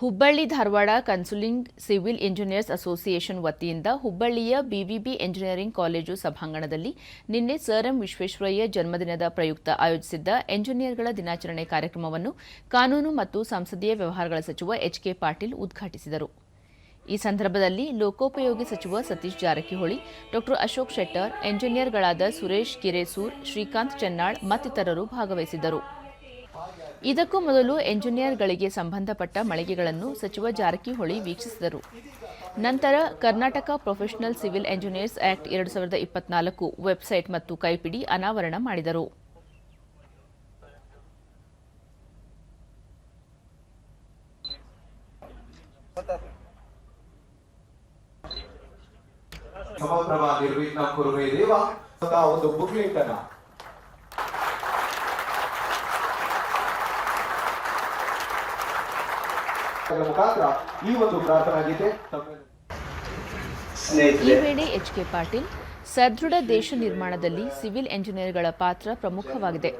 Hubballi Dharwad consulting civil engineers association ವತಿಯಿಂದ ಹುಬ್ಬಳ್ಳಿಯ BVB engineering college ಸಭಾಂಗಣದಲ್ಲಿ ನಿನ್ನೆ ಸರ್ ಎಂ ವಿಶ್ವೇಶ್ವರಯ್ಯ ಜನ್ಮದಿನದ ಪ್ರಯುಕ್ತ ಆಯೋಜಿಸಿದ್ದ ಎಂಜಿನಿಯರ್ಗಳ ದಿನಾಚರಣೆ ಕಾರ್ಯಕ್ರಮವನ್ನು ಕಾನೂನು ಮತ್ತು ಸಂಸದೀಯ ವ್ಯವಹಾರಗಳ ಸಚಿವ ಎಚ್ ಕೆ ಪಾಟೀಲ್ ಉದ್ಘಾಟಿಸಿದರು. ಈ ಸಂದರ್ಭದಲ್ಲಿ ಲೋಕೋಪಯೋಗಿ ಸಚಿವ ಸತೀಶ್ ಜಾರಕಿಹೊಳಿ ಡಾ ಅಶೋಕ್ ಶೆಟ್ಟರ್, ಎಂಜಿನಿಯರ್ಗಳಾದ ಸುರೇಶ್ ಕಿರೇಸೂರ್, ಶ್ರೀಕಾಂತ್ ಚೆನ್ನಾಳ್ ಮತ್ತಿತರರು ಭಾಗವಹಿಸಿದ್ದರು. ಇದಕ್ಕೂ ಮೊದಲು ಎಂಜಿನಿಯರ್ಗಳಿಗೆ ಸಂಬಂಧಪಟ್ಟ ಮಳಿಗೆಗಳನ್ನು ಸಚಿವ ಜಾರಕಿಹೊಳಿ ವೀಕ್ಷಿಸಿದರು. ನಂತರ Karnataka professional civil engineers act ಎರಡು ಸಾವಿರದ ಇಪ್ಪತ್ನಾಲ್ಕು ವೆಬ್ಸೈಟ್ ಮತ್ತು ಕೈಪಿಡಿ ಅನಾವರಣ ಮಾಡಿದರು. ಕುರುವೆ ದೇವ ಒಂದು ಬುಕ್ಲೆಟ್ ಅನ್ನ ಮುಖಾಂತರ ಈ ಒಂದು ಪ್ರಾರ್ಥನಾ ಗೀತೆ ಈ ಎಚ್ ಕೆ ಪಾಟೀಲ್ ಸದೃಢ ದೇಶ ನಿರ್ಮಾಣದಲ್ಲಿ ಸಿವಿಲ್ ಎಂಜಿನಿಯರ್ಗಳ ಪಾತ್ರ ಪ್ರಮುಖವಾಗಿದೆ.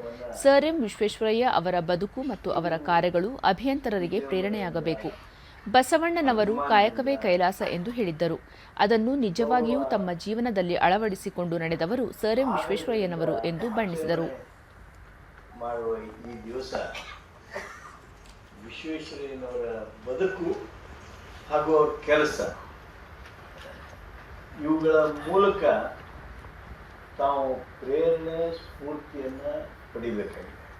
ಸರ್ ಎಂ ವಿಶ್ವೇಶ್ವರಯ್ಯ ಅವರ ಬದುಕು ಮತ್ತು ಅವರ ಕಾರ್ಯಗಳು ಅಭಿಯಂತರರಿಗೆ ಪ್ರೇರಣೆಯಾಗಬೇಕು. ಬಸವಣ್ಣನವರು ಕಾಯಕವೇ ಕೈಲಾಸ ಎಂದು ಹೇಳಿದ್ದರು. ಅದನ್ನು ನಿಜವಾಗಿಯೂ ತಮ್ಮ ಜೀವನದಲ್ಲಿ ಅಳವಡಿಸಿಕೊಂಡು ನಡೆದವರು ಸರ್ ಎಂ ವಿಶ್ವೇಶ್ವರಯ್ಯನವರು ಎಂದು ಬಣ್ಣಿಸಿದರು. ವಿಶ್ವೇಶ್ವರಯ್ಯನವರ ಬದುಕು ಹಾಗೂ ಅವ್ರ ಕೆಲಸ. ಇವುಗಳ ಮೂಲಕ ತಾವು ಪ್ರೇರಣೆ ಸ್ಫೂರ್ತಿಯನ್ನು ಪಡಿಬೇಕಾಗಿದೆ.